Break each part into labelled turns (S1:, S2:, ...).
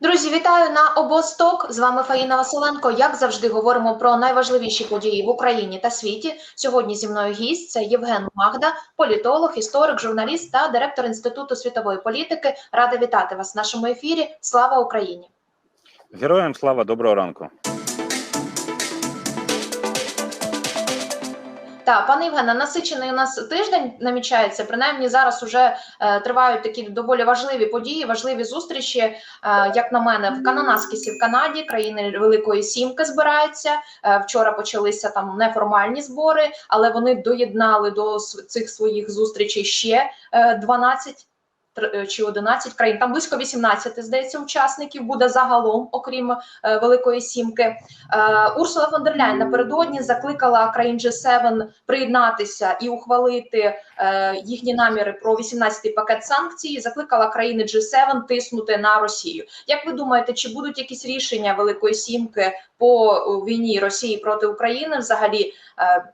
S1: Друзі, вітаю на обосток. З вами Фаїна Василенко. Як завжди, говоримо про найважливіші події в Україні та світі. Сьогодні зі мною гість це Євген Магда, політолог, історик, журналіст та директор інституту світової політики. Рада вітати вас в нашому ефірі. Слава Україні!
S2: Героям слава, доброго ранку.
S1: Так, пане Євгене, насичений у нас тиждень намічається. Принаймні зараз уже е, тривають такі доволі важливі події, важливі зустрічі. Е, як на мене, в Кананаскісі в Канаді країни Великої Сімки збираються. Е, вчора почалися там неформальні збори, але вони доєднали до цих своїх зустрічей ще е, 12 тр- е, чи 11 країн. Там близько 18, здається, учасників буде загалом, окрім е, Великої Сімки. Е, Урсула фон дер Ляйн напередодні закликала країн G7 приєднатися і ухвалити е, їхні наміри про 18-й пакет санкцій. Закликала країни G7 тиснути на Росію. Як ви думаєте, чи будуть якісь рішення Великої Сімки по війні Росії проти України? Взагалі, е,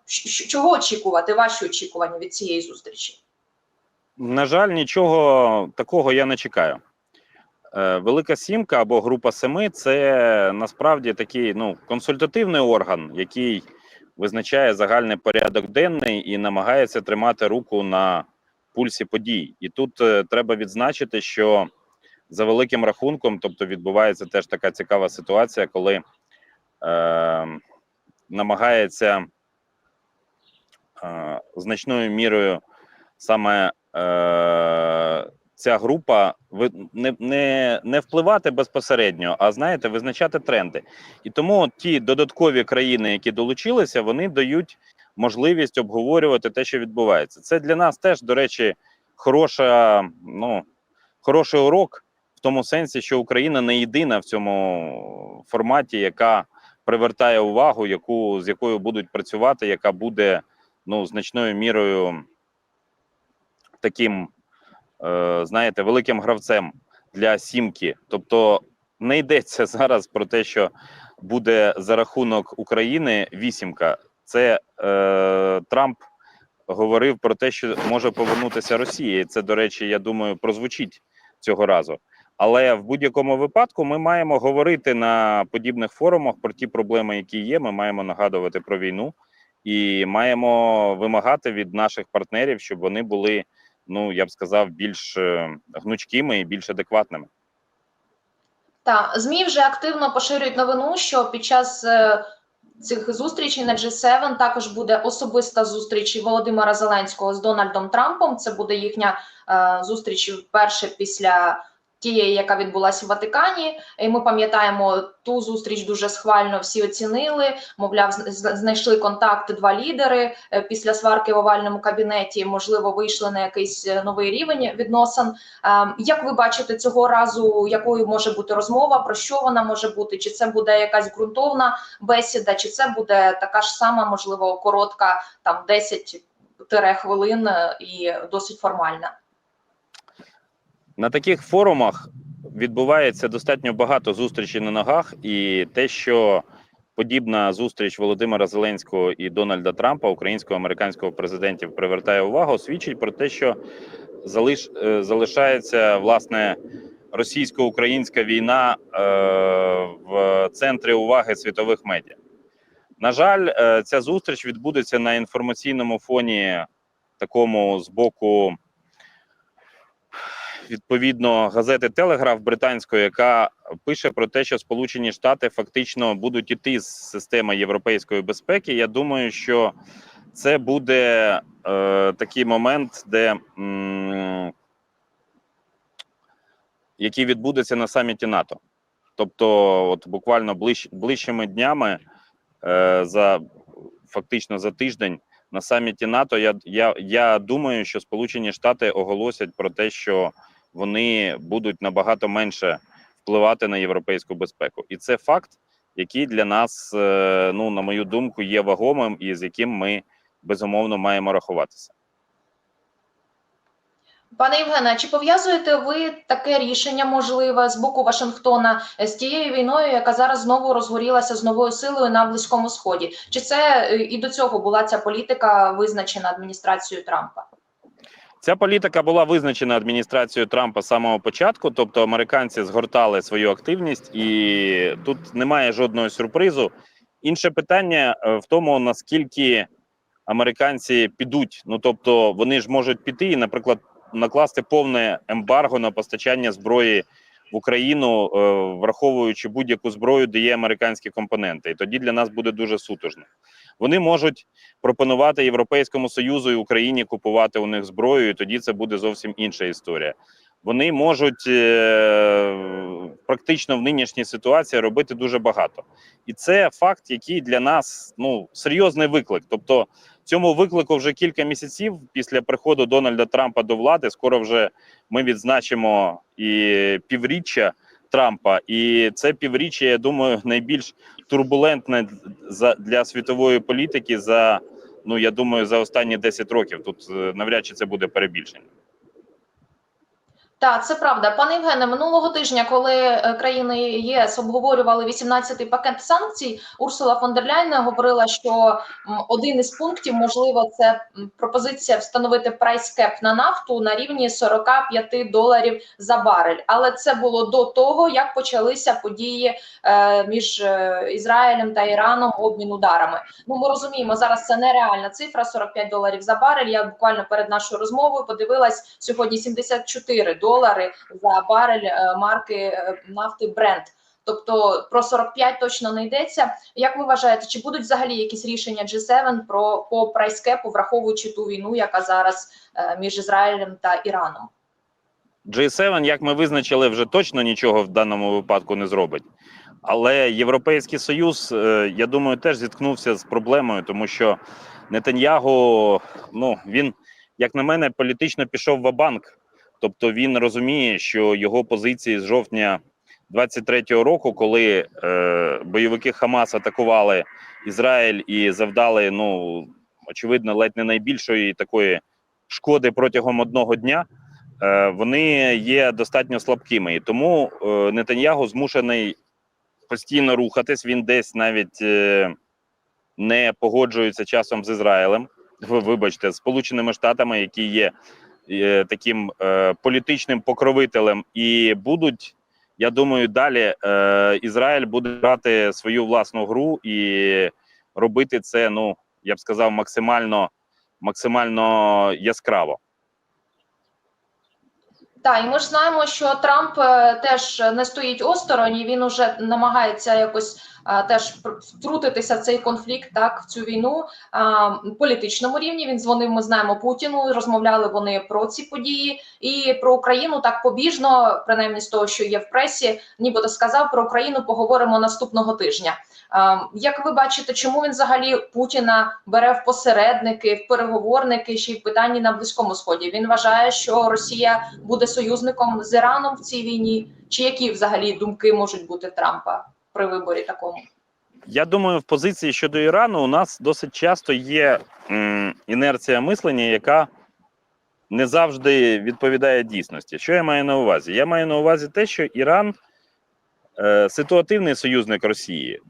S1: чого очікувати? Ваші очікування від цієї зустрічі?
S2: На жаль, нічого такого я не чекаю. Е, Велика сімка або група семи це насправді такий ну, консультативний орган, який визначає загальний порядок денний і намагається тримати руку на пульсі подій. І тут е, треба відзначити, що за великим рахунком, тобто відбувається теж така цікава ситуація, коли е, намагається е, значною мірою саме е, ця група не, не, не впливати безпосередньо, а знаєте, визначати тренди. І тому ті додаткові країни, які долучилися, вони дають можливість обговорювати те, що відбувається. Це для нас теж, до речі, хороша, ну, хороший урок в тому сенсі, що Україна не єдина в цьому форматі, яка привертає увагу, яку з якою будуть працювати, яка буде ну значною мірою таким, е, знаєте, великим гравцем для сімки. Тобто не йдеться зараз про те, що буде за рахунок України вісімка. Це е, Трамп говорив про те, що може повернутися Росія. Це, до речі, я думаю, прозвучить цього разу. Але в будь-якому випадку ми маємо говорити на подібних форумах про ті проблеми, які є. Ми маємо нагадувати про війну і маємо вимагати від наших партнерів, щоб вони були, ну я б сказав, більш е, гнучкими і більш адекватними.
S1: Та змі вже активно поширюють новину, що під час е, цих зустрічей на G7 також буде особиста зустріч Володимира Зеленського з Дональдом Трампом. Це буде їхня е, зустріч вперше після тієї, яка відбулася в Ватикані. І ми пам'ятаємо ту зустріч дуже схвально всі оцінили. Мовляв, знайшли контакт два лідери е, після сварки в овальному кабінеті. Можливо, вийшли на якийсь е, новий рівень відносин. Ем, Як ви бачите цього разу, якою може бути розмова, про що вона може бути? Чи це буде якась ґрунтовна бесіда, чи це буде така ж сама, можливо, коротка, там 10 хвилин е, і досить формальна?
S2: На таких форумах відбувається достатньо багато зустрічей на ногах, і те, що подібна зустріч Володимира Зеленського і Дональда Трампа, українського американського президентів, привертає увагу, свідчить про те, що залиш, е, залишається власне російсько-українська війна е, в центрі уваги світових медіа. На жаль, е, ця зустріч відбудеться на інформаційному фоні, такому з боку відповідно газети Телеграф британської, яка пише про те, що Сполучені Штати фактично будуть іти з системи європейської безпеки. Я думаю, що це буде е, такий момент, де м, який відбудеться на саміті НАТО. Тобто, от буквально ближ, ближчими днями е, за фактично за тиждень на саміті НАТО. Я, я, я думаю, що Сполучені Штати оголосять про те, що вони будуть набагато менше впливати на європейську безпеку, і це факт, який для нас, е, ну на мою думку, є вагомим і з яким ми безумовно маємо рахуватися.
S1: Пане Євгене, чи пов'язуєте ви таке рішення можливе з боку Вашингтона з тією війною, яка зараз знову розгорілася з новою силою на Близькому Сході? Чи це е, і до цього була ця політика визначена адміністрацією Трампа?
S2: Ця політика була визначена адміністрацією Трампа з самого початку, тобто американці згортали свою активність, і тут немає жодного сюрпризу. Інше питання е, в тому, наскільки американці підуть. Ну тобто, вони ж можуть піти і, наприклад, накласти повне ембарго на постачання зброї в Україну, е, враховуючи будь-яку зброю, де є американські компоненти. І тоді для нас буде дуже сутужно. Вони можуть пропонувати Європейському Союзу і Україні купувати у них зброю, і тоді це буде зовсім інша історія. Вони можуть е, практично в нинішній ситуації робити дуже багато, і це факт, який для нас ну серйозний виклик. Тобто, цьому виклику вже кілька місяців після приходу Дональда Трампа до влади. Скоро вже ми відзначимо і півріччя Трампа, і це півріччя, я думаю, найбільш турбулентне за для світової політики за ну я думаю за останні 10 років. Тут е, навряд чи це буде перебільшення.
S1: Так, це правда. Пане Євгене, минулого тижня, коли е, країни єС обговорювали 18-й пакет санкцій, Урсула фон дер Ляйн говорила, що один із пунктів, можливо, це пропозиція встановити прайс-кеп на нафту на рівні 45 доларів за барель. Але це було до того, як почалися події е, між е, Ізраїлем та Іраном обмін ударами. Ну, ми розуміємо, зараз це нереальна цифра 45 доларів за барель. Я буквально перед нашою розмовою подивилась сьогодні 74 долари за барель е, марки е, нафти Brent. Тобто про 45 точно не йдеться. Як ви вважаєте, чи будуть взагалі якісь рішення G7 про по прайскепу, враховуючи ту війну, яка зараз е, між Ізраїлем та Іраном?
S2: G7, як ми визначили, вже точно нічого в даному випадку не зробить. Але Європейський Союз, я думаю, теж зіткнувся з проблемою, тому що Нетаньягу, ну він, як на мене, політично пішов в банк. Тобто він розуміє, що його позиції з жовтня 23-го року, коли е, бойовики Хамас атакували Ізраїль і завдали, ну очевидно, ледь не найбільшої такої шкоди протягом одного дня. Е, вони є достатньо слабкими, і тому е, Нетаньягу змушений постійно рухатись. Він десь навіть е, не погоджується часом з Ізраїлем. Ви вибачте, Сполученими Штатами, які є таким е, політичним покровителем, і будуть. Я думаю, далі е, Ізраїль буде грати свою власну гру і робити це. Ну я б сказав, максимально максимально яскраво.
S1: Так, і ми ж знаємо, що Трамп е, теж не стоїть осторонь, і він уже намагається якось е, теж втрутитися в цей конфлікт, так в цю війну політичному рівні. Він дзвонив. Ми знаємо Путіну. Розмовляли вони про ці події і про Україну так побіжно, принаймні з того, що є в пресі, нібито сказав про Україну. Поговоримо наступного тижня. Як ви бачите, чому він взагалі Путіна бере в посередники, в переговорники ще й в питанні на близькому сході? Він вважає, що Росія буде союзником з Іраном в цій війні. Чи які взагалі думки можуть бути Трампа при виборі такому?
S2: Я думаю, в позиції щодо Ірану у нас досить часто є інерція мислення, яка не завжди відповідає дійсності. Що я маю на увазі? Я маю на увазі те, що Іран е, ситуативний союзник Росії.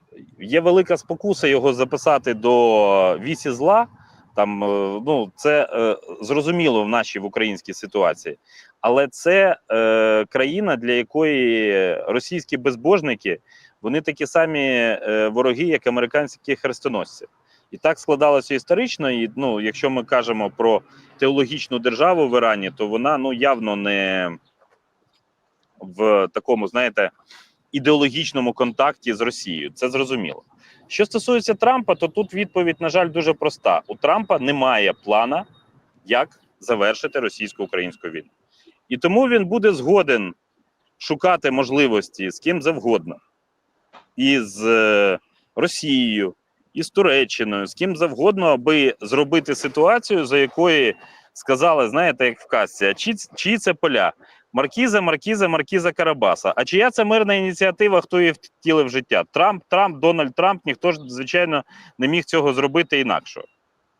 S2: Є велика спокуса його записати до вісі зла. Там е, ну це е, зрозуміло в нашій в українській ситуації, але це е, країна, для якої російські безбожники вони такі самі е, вороги, як американські хрестоносці. І так складалося історично. І ну, якщо ми кажемо про теологічну державу в Ірані, то вона ну явно не в такому, знаєте, ідеологічному контакті з Росією. Це зрозуміло. Що стосується Трампа, то тут відповідь, на жаль, дуже проста: у Трампа немає плана, як завершити російсько-українську війну. І тому він буде згоден шукати можливості з ким завгодно із е, Росією, із Туреччиною, з ким завгодно, аби зробити ситуацію, за якої сказали, знаєте, як в казці, а чи, чиї це поля? Маркіза, Маркіза, Маркіза Карабаса. А чия це мирна ініціатива, хто її втілив в життя? Трамп, Трамп, Дональд Трамп, ніхто ж, звичайно, не міг цього зробити інакше.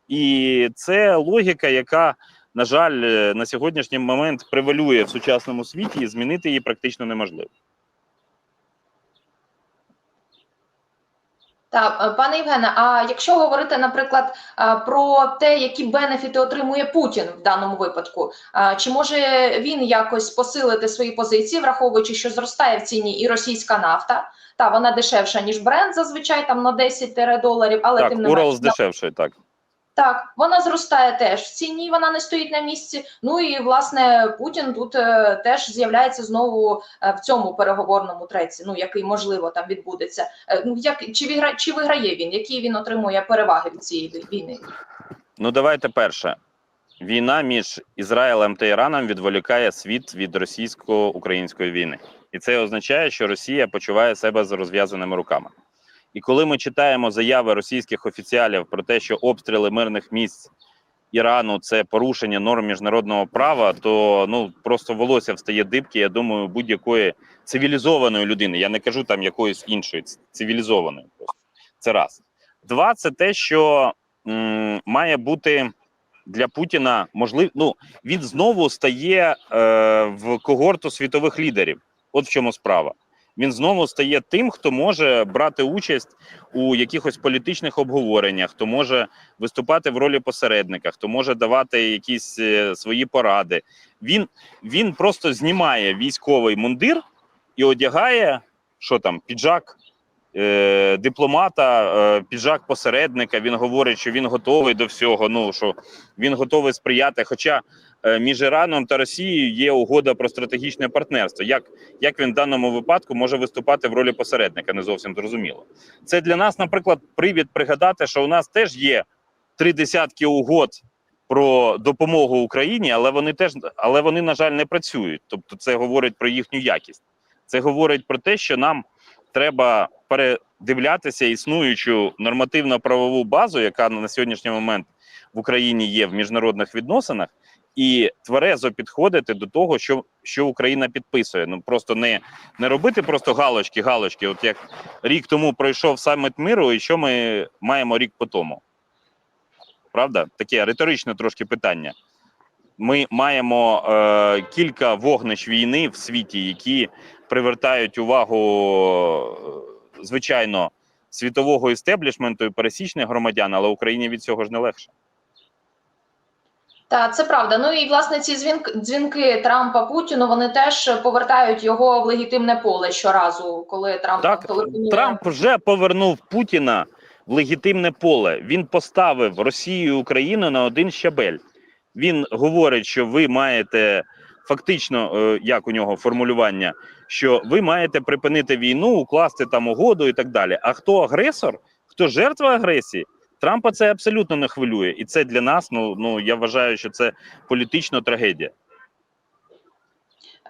S2: І це логіка, яка, на жаль, е, на сьогоднішній момент превалює в сучасному світі, і змінити її практично неможливо.
S1: Так, е, пане Євгене, а якщо говорити, наприклад, е, про те, які бенефіти отримує Путін в даному випадку, е, чи може він якось посилити свої позиції, враховуючи, що зростає в ціні і російська нафта? Та вона дешевша ніж бренд, зазвичай там на 10 доларів, але
S2: так,
S1: тим не
S2: Урал
S1: менш,
S2: здешевшує, так.
S1: Так, вона зростає теж в ціні, вона не стоїть на місці. Ну і власне Путін тут е, теж з'являється знову е, в цьому переговорному треці, ну який можливо там відбудеться. Е, ну як чи вигра, чи виграє він? Які він отримує переваги від цієї війни?
S2: Ну, давайте перше. Війна між Ізраїлем та Іраном відволікає світ від російсько-української війни, і це означає, що Росія почуває себе з розв'язаними руками. І коли ми читаємо заяви російських офіціалів про те, що обстріли мирних місць Ірану це порушення норм міжнародного права, то ну просто волосся встає дибки. Я думаю, будь-якої цивілізованої людини. Я не кажу там якоїсь іншої цивілізованої. Просто це раз. Два, це те, що м, має бути для Путіна можлив... Ну він знову стає е, в когорту світових лідерів. От в чому справа. Він знову стає тим, хто може брати участь у якихось політичних обговореннях, хто може виступати в ролі посередника, хто може давати якісь е, свої поради. Він, він просто знімає військовий мундир і одягає що там, піджак е, дипломата, е, піджак посередника. Він говорить, що він готовий до всього. Ну що він готовий сприяти. Хоча між Іраном та Росією є угода про стратегічне партнерство. Як, як він в даному випадку може виступати в ролі посередника? Не зовсім зрозуміло. Це для нас, наприклад, привід пригадати, що у нас теж є три десятки угод. Про допомогу Україні, але вони теж але вони, на жаль, не працюють. Тобто, це говорить про їхню якість. Це говорить про те, що нам треба передивлятися існуючу нормативно-правову базу, яка на сьогоднішній момент в Україні є в міжнародних відносинах, і тверезо підходити до того, що, що Україна підписує. Ну просто не, не робити просто галочки, галочки. От як рік тому пройшов саміт миру, і що ми маємо рік по тому? Правда? Таке риторичне трошки питання. Ми маємо е, кілька вогнищ війни в світі, які привертають увагу, е, звичайно, світового істеблішменту і пересічних громадян, але Україні від цього ж не легше.
S1: Так, це правда. Ну і власне ці дзвінки, дзвінки Трампа Путіну вони теж повертають його в легітимне поле щоразу, коли Трамп
S2: Так,
S1: телефонує.
S2: Трамп вже повернув Путіна в легітимне поле. Він поставив Росію і Україну на один щабель. Він говорить, що ви маєте фактично, е, як у нього формулювання, що ви маєте припинити війну, укласти там угоду і так далі. А хто агресор, хто жертва агресії? Трампа це абсолютно не хвилює, і це для нас. Ну ну я вважаю, що це політична трагедія.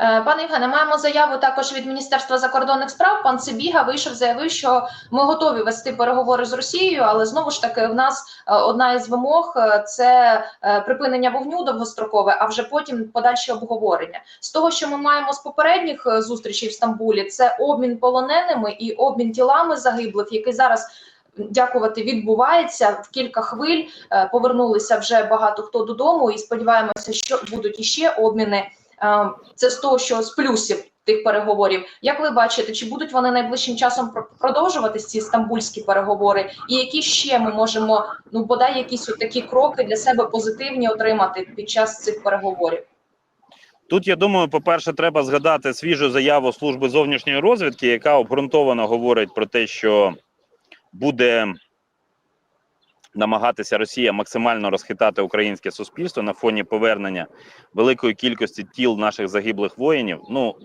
S1: Е, Пане Євгене, маємо заяву також від Міністерства закордонних справ. Пан Цибіга вийшов, заявив, що ми готові вести переговори з Росією, але знову ж таки, в нас е, одна із вимог е, це припинення вогню довгострокове, а вже потім подальше обговорення. З того, що ми маємо з попередніх зустрічей в Стамбулі, це обмін полоненими і обмін тілами загиблих, який зараз. Дякувати відбувається в кілька хвиль. Е, Повернулися вже багато хто додому, і сподіваємося, що будуть іще обміни. Е, Це з того, що з плюсів тих переговорів. Як ви бачите, чи будуть вони найближчим часом про- продовжуватись ці стамбульські переговори? І які ще ми можемо ну бодай якісь такі кроки для себе позитивні отримати під час цих переговорів?
S2: Тут я думаю, по-перше, треба згадати свіжу заяву служби зовнішньої розвідки, яка обґрунтовано говорить про те, що буде намагатися Росія максимально розхитати українське суспільство на фоні повернення великої кількості тіл наших загиблих воїнів. Ну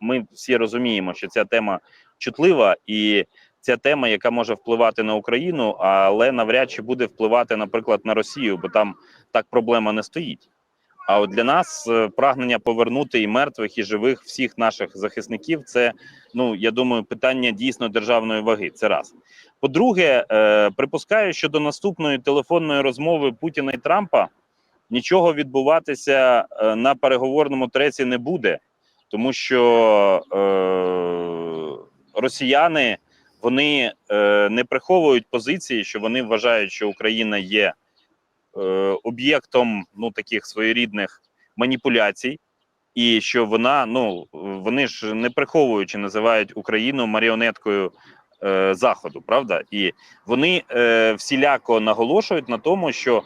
S2: ми всі розуміємо, що ця тема чутлива і ця тема, яка може впливати на Україну, але навряд чи буде впливати, наприклад, на Росію, бо там так проблема не стоїть. А от для нас е, прагнення повернути і мертвих, і живих всіх наших захисників це ну я думаю, питання дійсно державної ваги. Це раз. По-друге, е, припускаю, що до наступної телефонної розмови Путіна і Трампа нічого відбуватися е, на переговорному треці не буде, тому що е, росіяни вони е, не приховують позиції, що вони вважають, що Україна є об'єктом ну таких своєрідних маніпуляцій, і що вона ну вони ж не приховуючи називають Україну маріонеткою е, заходу, правда? І вони е, всіляко наголошують на тому, що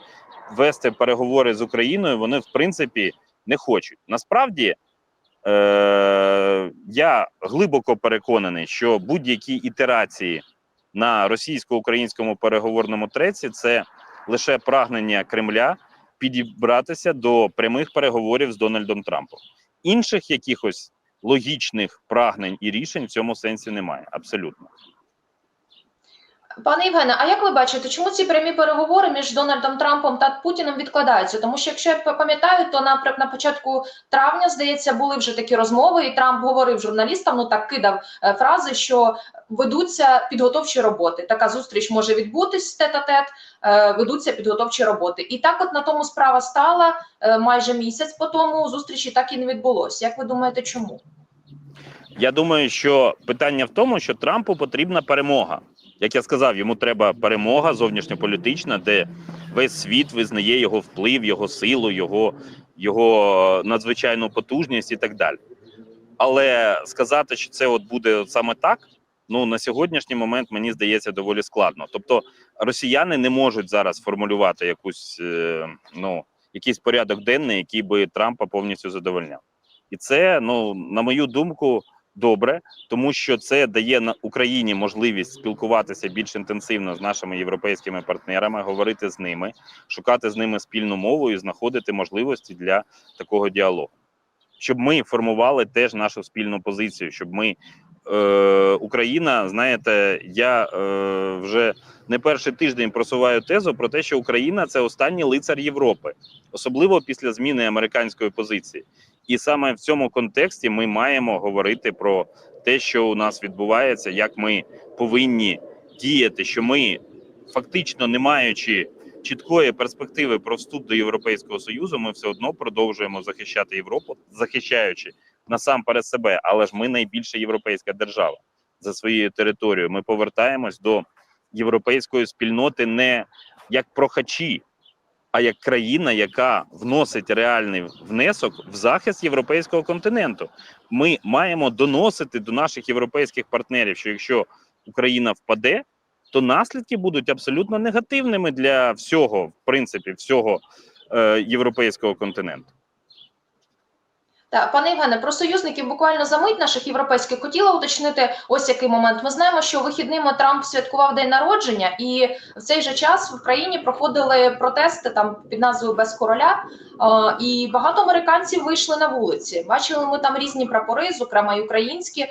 S2: вести переговори з Україною вони в принципі не хочуть. Насправді е, я глибоко переконаний, що будь-які ітерації на російсько-українському переговорному треці це лише прагнення Кремля підібратися до прямих переговорів з Дональдом Трампом. Інших якихось логічних прагнень і рішень в цьому сенсі немає. Абсолютно.
S1: Пане Євгене, а як ви бачите, чому ці прямі переговори між Дональдом Трампом та Путіним відкладаються? Тому що, якщо я пам'ятаю, то на, на початку травня, здається, були вже такі розмови, і Трамп говорив журналістам, ну так кидав е, фрази, що ведуться підготовчі роботи. Така зустріч може відбутись тет-а-тет, е, ведуться підготовчі роботи. І так, от на тому справа стала е, майже місяць по тому зустрічі так і не відбулося. Як ви думаєте, чому?
S2: Я думаю, що питання в тому, що Трампу потрібна перемога. Як я сказав, йому треба перемога зовнішньополітична, де весь світ визнає його вплив, його силу, його, його надзвичайну потужність і так далі. Але сказати, що це от буде саме так, ну на сьогоднішній момент мені здається доволі складно. Тобто росіяни не можуть зараз формулювати якусь е, ну якийсь порядок денний, який би Трампа повністю задовольняв. І це, ну на мою думку, добре, тому що це дає на Україні можливість спілкуватися більш інтенсивно з нашими європейськими партнерами, говорити з ними, шукати з ними спільну мову і знаходити можливості для такого діалогу, щоб ми формували теж нашу спільну позицію, щоб ми. Е, Україна, знаєте, я е, вже не перший тиждень просуваю тезу про те, що Україна це останній лицар Європи, особливо після зміни американської позиції. І саме в цьому контексті ми маємо говорити про те, що у нас відбувається, як ми повинні діяти, що ми фактично не маючи чіткої перспективи про вступ до Європейського союзу, ми все одно продовжуємо захищати Європу, захищаючи насамперед себе. Але ж ми найбільша європейська держава за своєю територією. Ми повертаємось до європейської спільноти не як прохачі, а як країна, яка вносить реальний внесок в захист європейського континенту. Ми маємо доносити до наших європейських партнерів, що якщо Україна впаде, то наслідки будуть абсолютно негативними для всього, в принципі, всього е, європейського континенту.
S1: Так, пане Євгене, про союзників буквально за мить наших європейських хотіла уточнити ось який момент. Ми знаємо, що вихідними Трамп святкував день народження, і в цей же час в країні проходили протести там під назвою Без короля. І багато американців вийшли на вулиці. Бачили ми там різні прапори, зокрема й українські.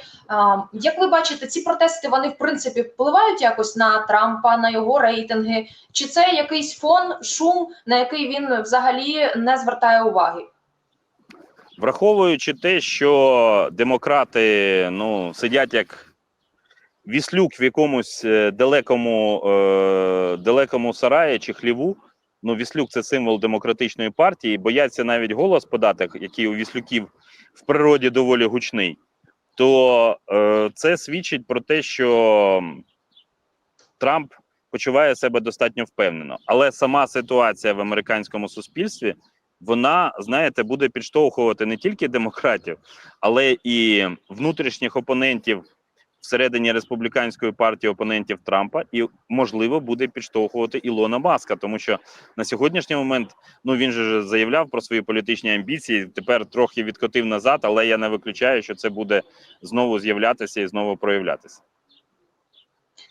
S1: Як ви бачите, ці протести вони в принципі впливають якось на Трампа, на його рейтинги? Чи це якийсь фон, шум, на який він взагалі не звертає уваги?
S2: Враховуючи те, що демократи ну, сидять як віслюк в якомусь е, далекому, е, далекому сараї чи хліву. Ну, віслюк це символ демократичної партії, бояться навіть голос подати, який у віслюків в природі доволі гучний. То е, це свідчить про те, що Трамп почуває себе достатньо впевнено. Але сама ситуація в американському суспільстві вона, знаєте, буде підштовхувати не тільки демократів, але і внутрішніх опонентів всередині республіканської партії опонентів Трампа, і можливо буде підштовхувати Ілона Маска, тому що на сьогоднішній момент ну він же заявляв про свої політичні амбіції. Тепер трохи відкотив назад, але я не виключаю, що це буде знову з'являтися і знову проявлятися.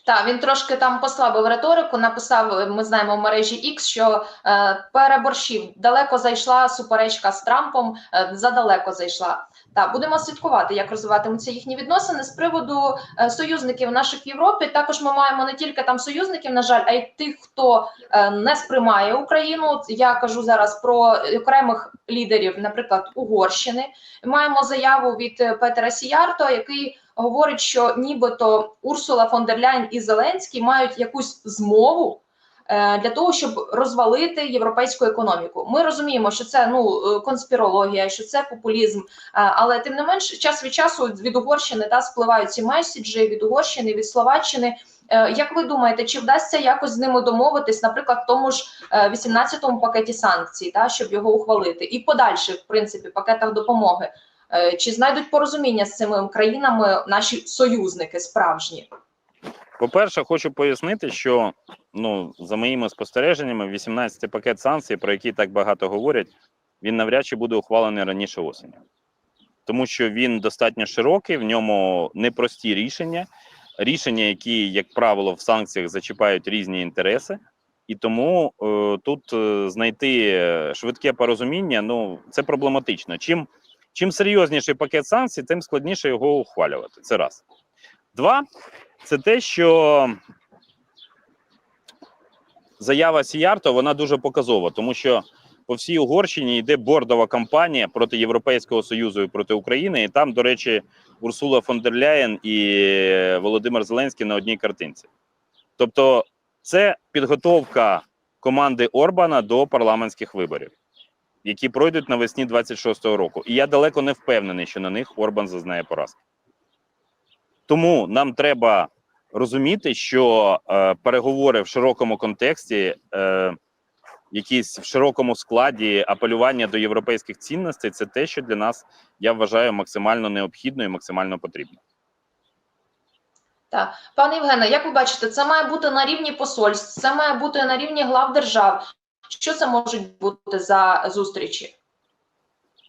S1: Так, він трошки там послабив риторику. Написав, ми знаємо в мережі X, що е, переборщив. Далеко зайшла суперечка з Трампом, е, задалеко зайшла. Так, будемо слідкувати, як розвиватимуться їхні відносини з приводу е, союзників наших в Європі. Також ми маємо не тільки там союзників, на жаль, а й тих, хто е, не сприймає Україну. Я кажу зараз про окремих лідерів, наприклад, Угорщини. Маємо заяву від е, Петера Сіярто, який говорить, що нібито Урсула фон дер Ляйн і Зеленський мають якусь змову е, для того, щоб розвалити європейську економіку. Ми розуміємо, що це ну е, конспірологія, що це популізм. е, Але тим не менш, час від часу від Угорщини та спливають ці меседжі від Угорщини, від Словаччини. Як ви думаєте, чи вдасться якось з ними домовитись, наприклад, в тому ж е, 18-му пакеті санкцій, та щоб його ухвалити, і подальших, в принципі, пакетах допомоги? Е, Чи знайдуть порозуміння з цими країнами наші союзники справжні?
S2: По-перше, хочу пояснити, що ну, за моїми спостереженнями, 18 пакет санкцій, про які так багато говорять, він навряд чи буде ухвалений раніше осені. Тому що він достатньо широкий, в ньому непрості рішення, рішення, які, як правило, в санкціях зачіпають різні інтереси. І тому е, тут е, знайти е, швидке порозуміння ну, це проблематично. Чим, чим серйозніший пакет санкцій, тим складніше його ухвалювати. Це раз. Два це те, що заява Сіярто вона дуже показова, тому що по всій Угорщині йде бордова кампанія проти Європейського Союзу і проти України. І там, до речі, Урсула фон дер Ляєн і Володимир Зеленський на одній картинці. Тобто, це підготовка команди Орбана до парламентських виборів, які пройдуть навесні 26-го року. І я далеко не впевнений, що на них Орбан зазнає поразки. Тому нам треба розуміти, що е, переговори в широкому контексті, е, якісь в широкому складі апелювання до європейських цінностей це те, що для нас я вважаю максимально необхідно і максимально потрібно.
S1: Так, пане Євгене, як ви бачите, це має бути на рівні посольств, це має бути на рівні глав держав. Що це можуть бути за зустрічі?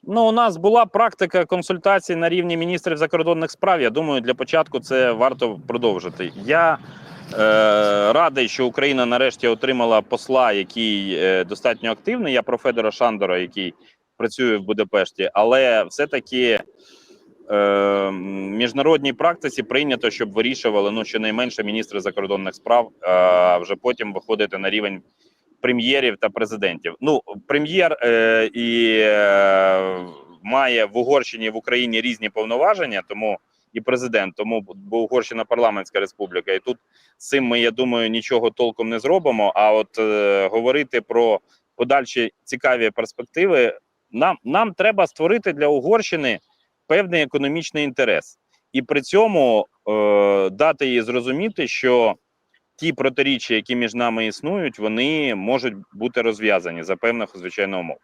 S2: Ну, у нас була практика консультацій на рівні міністрів закордонних справ. Я думаю, для початку це варто продовжити. Я е, радий, що Україна нарешті отримала посла, який е, достатньо активний. Я про Федора Шандора, який працює в Будапешті, але все-таки е, міжнародній практиці прийнято, щоб вирішували ну щонайменше міністри закордонних справ, а вже потім виходити на рівень прем'єрів та президентів. Ну, прем'єр е, і е, має в Угорщині в Україні різні повноваження, тому і президент, тому бо Угорщина парламентська республіка, і тут з цим ми, я думаю, нічого толком не зробимо. А от е, говорити про подальші цікаві перспективи, нам, нам треба створити для Угорщини певний економічний інтерес, і при цьому е, дати їй зрозуміти, що ті протиріччя, які між нами існують, вони можуть бути розв'язані за певних звичайно умов.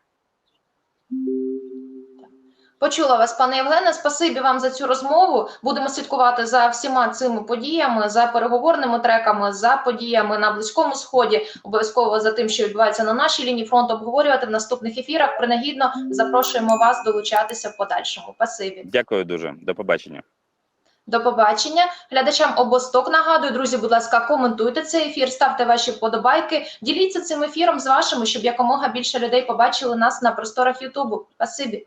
S1: Почула вас, пане Євгене. Спасибі вам за цю розмову. Будемо слідкувати за всіма цими подіями, за переговорними треками, за подіями на близькому сході. Обов'язково за тим, що відбувається на нашій лінії фронту, обговорювати в наступних ефірах. Принагідно запрошуємо вас долучатися в подальшому. Спасибі.
S2: Дякую дуже. До побачення.
S1: До побачення. Глядачам обосток нагадую, друзі, будь ласка, коментуйте цей ефір, ставте ваші вподобайки, діліться цим ефіром з вашими, щоб якомога більше людей побачили нас на просторах Ютубу. Спасибі.